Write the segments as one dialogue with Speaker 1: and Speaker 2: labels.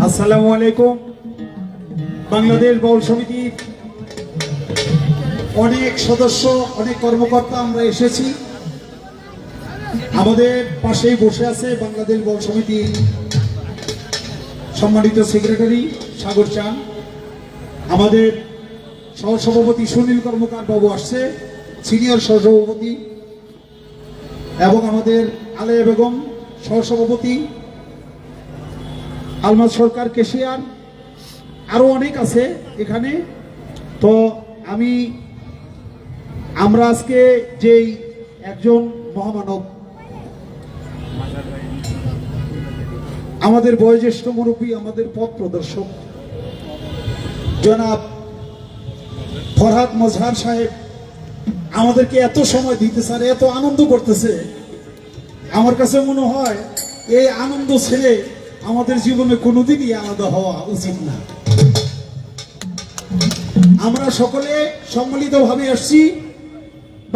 Speaker 1: আসসালামু আলাইকুম। বাংলাদেশ বাউল সমিতির অনেক সদস্য, অনেক কর্মকর্তা আমরা এসেছি। আমাদের পাশেই বসে আছে বাংলাদেশ বাউল সমিতি সম্মানিত সেক্রেটারি সাগর চান আমাদের সহসভাপতি সুনীল কর্মকার বাবু আসছে, সিনিয়র সহসভাপতি। এবং আমাদের আলেয়া বেগম, সহসভাপতি আলমাজ সরকার, কেশিয়ার, আরও অনেক আছে এখানে। তো আমি, আমরা আজকে যেই একজন মহামানব, আমাদের বয়োজ্যেষ্ঠ মুরব্বী, আমাদের পথ প্রদর্শক, জনাব ফরহাদ মজহার সাহেব, আমাদেরকে এত সময় দিতেছে আর এত আনন্দ করতেছে। আমার কাছে মনে হয়, এই আনন্দ ছেড়ে আমাদের জীবনে কোনোদিনই আলাদা হওয়া উচিত না। আমরা সকলে সম্মিলিতভাবে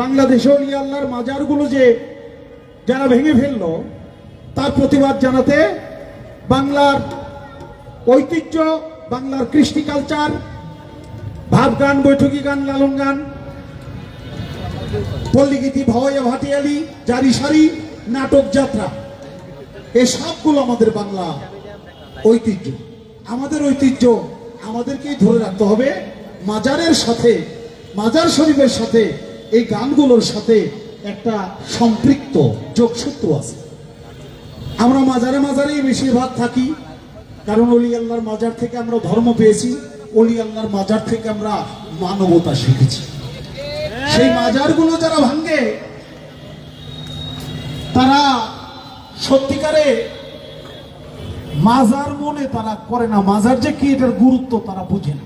Speaker 1: বাংলাদেশে অলি আল্লাহর মাজারগুলো যে যারা ভেঙে ফেলল, তার প্রতিবাদ জানাতে বাংলার ঐতিহ্য, বাংলার কৃষ্টি কালচার, ভাব গান, বৈঠকি গান, লালন গান, পল্লীগীতি ভাওয়াইয়া ভাটিয়ালি, জারি সারি, নাটক, যাত্রা। এই সবগুলো আমাদের বাংলা ঐতিহ্য। আমাদের ঐতিহ্য, আমাদেরকেই ধরে রাখতে হবে মাজারের সাথে, মাজার শরীফের সাথে, এই গানগুলোর সাথে একটা সম্পৃক্ত যোগসূত্র আছে। আমরা মাজারে মাজারেই বেশিরভাগ থাকি, কারণ অলি আল্লাহর মাজার থেকে আমরা ধর্ম পেয়েছি, অলি আল্লাহর মাজার থেকে আমরা মানবতা শিখেছি। সেই মাজারগুলো যারা ভাঙ্গে তারা সত্যিকারে মাজার মনে তারা করে না। মাজার যে কি এটার গুরুত্ব তারা বুঝে না।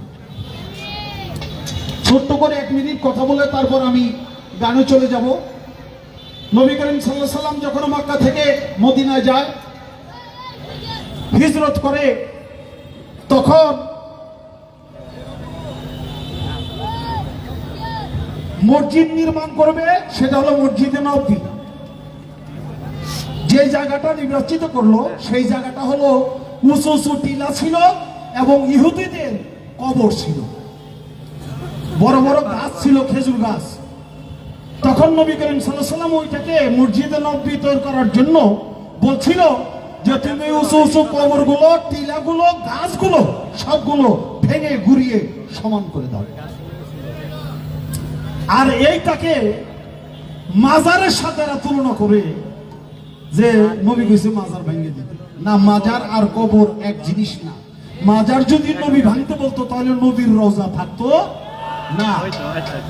Speaker 1: ছোট্ট করে এক মিনিট কথা বলে তারপর আমি গানে চলে যাব। নবী করিম সাল্লাহ সাল্লাম যখন মক্কা থেকে মদিনায় যায়, হিজরত করে, তখন মসজিদ নির্মাণ করবে, সেটা হলো মসজিদে নবী। যে জায়গাটা নির্বাচিত করল, সেই জায়গাটা হলো উঁচু উঁচু টিলা ছিল এবং ইহুদিদের কবর ছিল। বড় বড় গাছ ছিল, খেজুর গাছ। তখন নবী করিম সাল্লাম ওইটাকে মসজিদে নব্বী করার জন্য বলছিল যে, তুমি উঁচু উঁচু কবরগুলো, টিলাগুলো, গাছগুলো সবগুলো ভেঙে ঘুরিয়ে সমান করে দাও। আর এইটাকে মাজারের সাথে তুলনা করে যে নবী কইছে মাজার ভেঙে দিতে না মাজার আর কবর এক জিনিস না। মাজার যদি নবী ভাঙতে বলতো তাহলে নবীর রোজা থাকতো না।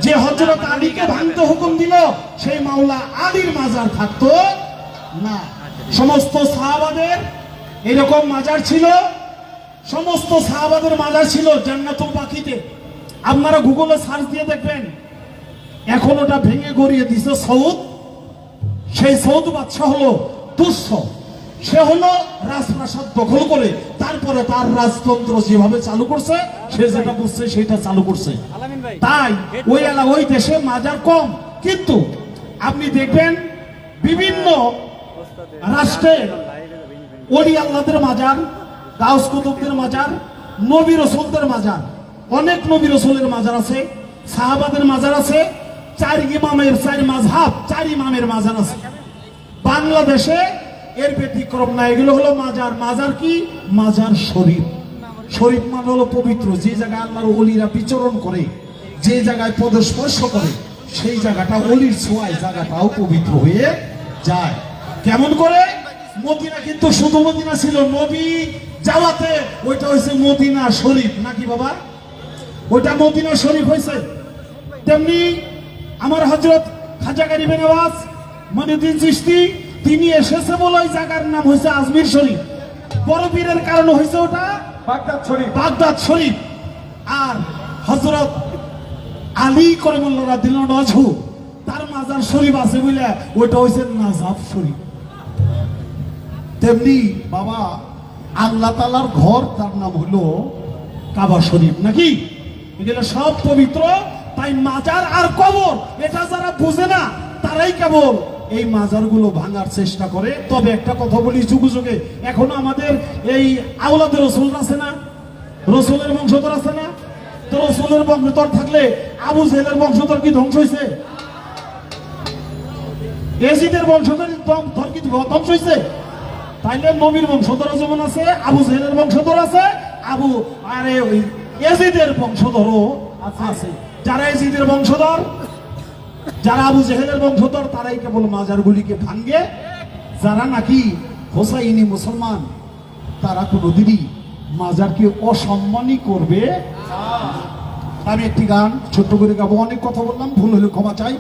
Speaker 1: যে হজরত আলীকে ভাঙতে হুকুম দিল সেই মাওলা আলীর মাজার থাকতো না। সমস্ত সাহাবাদের এরকম মাজার ছিল সমস্ত সাহাবাদের মাজার ছিল জান্নাতুল বাকিতে। আপনারা গুগলে সার্চ দিয়ে দেখবেন এখন ওটা ভেঙে গড়িয়ে দিছে সৌদ। সেই সৌদ বাদশাহ হলো তুচ্ছ। সে হলো রাজপ্রাসাদ দখল করে তারপরে তার রাজতন্ত্র যেভাবে চালু করছে সে যেটা বুঝছে সেটা চালু করছে। তাই ওই এলাকা ওই দেশে মাজার কম। কিন্তু আপনি দেখবেন বিভিন্ন রাষ্ট্রে ওলি আল্লাহদের মাজার গাউস কুতুবদের মাজার নবী রসুলদের মাজার অনেক নবী রসুলের মাজার আছে সাহাবাদের মাজার আছে চার ইমামের চার মাঝহাব চার ইমামের মাজার আছে। বাংলাদেশে এর ব্যতিক্রম না, এগুলো হলো মাজার। মাজার কি? মাজার শরীফ। শরীফ মানে হলো পবিত্র। যে জায়গায় আল্লাহর অলিরা বিচরণ করে, যে জায়গায় পদস্পর্শ করে, সেই জায়গাটা অলির ছোঁয়ায়, জায়গাটাও পবিত্র হয়ে যায়। কেমন করে? মদিনা কিন্তু শুধু মদিনা ছিল, নবী যাওয়াতে ওইটা হয়েছে মদিনা শরীফ। নাকি বাবা? ওইটা মদিনা শরীফ হয়েছে। তেমনি আমার হজরত খাজা গরিবে নওয়াজ মনিউদ্দিন চিশতি তিনি এসেছে বলে ওই জায়গার নাম হয়েছে আজমির শরীফ। বড় বীরের কারণ হয়েছে ওটা
Speaker 2: বাগদাদ শরীফ।
Speaker 1: বাগদাদ শরীফ। আর হজরত আলী করিমুল্লাহ দিল নজহু তার মাজার শরীফ আছে বলে ওইটা হয়েছে নাজাব শরীফ। তেমনি বাবা আল্লাহ তালার ঘর তার নাম হলো কাবা শরীফ নাকি? এগুলো সব পবিত্র তাই মাজার আর কবর, এটা যারা বুঝে না, তারাই কেবল এই মাজারগুলো ভাঙার চেষ্টা করে। তবে একটা কথা বলি যুগে যুগে এখনও আমাদের এই আওলাদের রসুল আছে না? রসুলের বংশধর আছে না? তো রসুলের বংশধর থাকলে আবু জেলের বংশধর কি ধ্বংস হয়েছে এজিদের বংশধর ধর কি ধ্বংস হয়েছে তাইলে নবীর বংশধর যেমন আছে, আবু জেহেলের বংশধর আছে, আবু আরে ওই এজিদের বংশধরও আছে। যারা এজিদের বংশধর, যারা আবু জেহেলের বংশধর, তারাই কেবল মাজারগুলিকে ভাঙ্গে। যারা নাকি হোসাইনি মুসলমান, তারা কোনোদিনই মাজারকে অসম্মানই করবে আমি একটি গান ছোট্ট করে গাবো, অনেক কথা বললাম, ভুল হলে ক্ষমা চাই।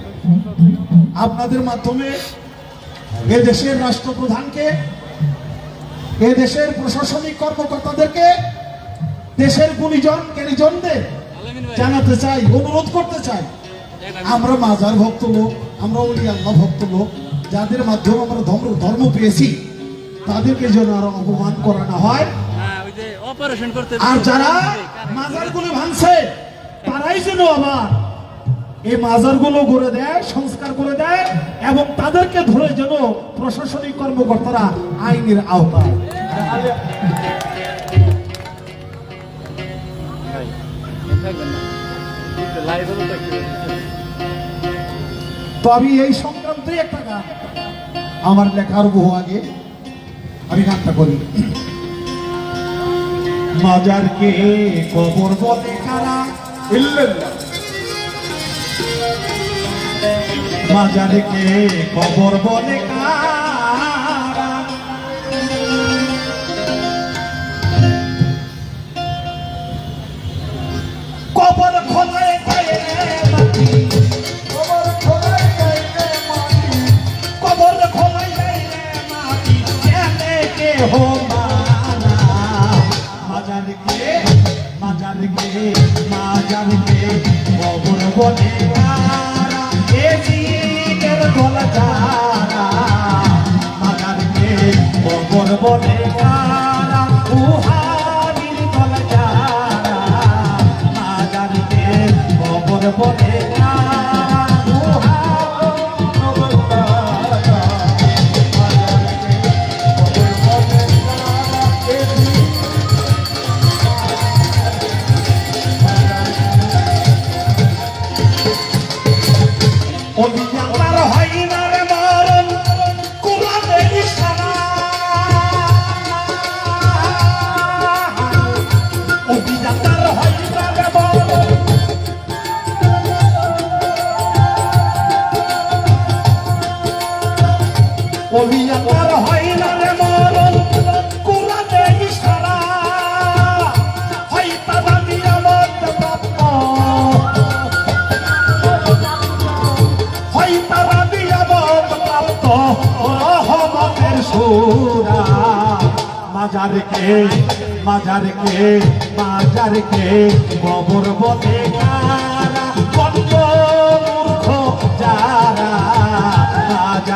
Speaker 1: আপনাদের মাধ্যমে এ দেশের রাষ্ট্রপ্রধানকে, এ দেশের প্রশাসনিক কর্মকর্তাদেরকে, দেশের গুণীজন, জ্ঞানীজনদের জানাতে চাই অনুরোধ করতে চাই। আমরা মাজার ভক্ত লোক আমরা ওলি আল্লাহ ভক্ত লোক যাদের মাধ্যমে আমরা ধর্ম ধর্ম পেয়েছি তাদেরকে যেন আর অপমান করা না হয়।
Speaker 2: হ্যাঁ
Speaker 1: আর যারা মাজারগুলো ভাঙছে তারাই যেন আবার এই মাজারগুলো গড়ে দেয় সংস্কার করে দেয় এবং তাদেরকে ধরে যেন প্রশাসনিক কর্মকর্তারা আইনের আওতায়।
Speaker 2: তো একটু
Speaker 1: আমি এই সংক্রান্তে একটা গান। আমার লেখার বহু আগে। আমি গানটা করি। মাজারকে কবর বলে কারা। মাজারকে কবর বলে কারা? জিগের অভিযান হয় না রে মরণ কোরআনের ইশারা। হয় তারা নিয়ামত প্রাপ্ত হয় তারা নিয়ামত প্রাপ্ত রহমতের যারা।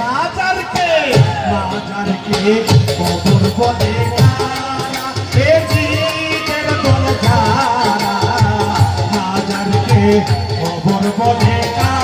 Speaker 1: মাজারকে মাজার কে কবর বলে মাজার। মাজারকে কবর বলে কারা?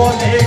Speaker 1: কবর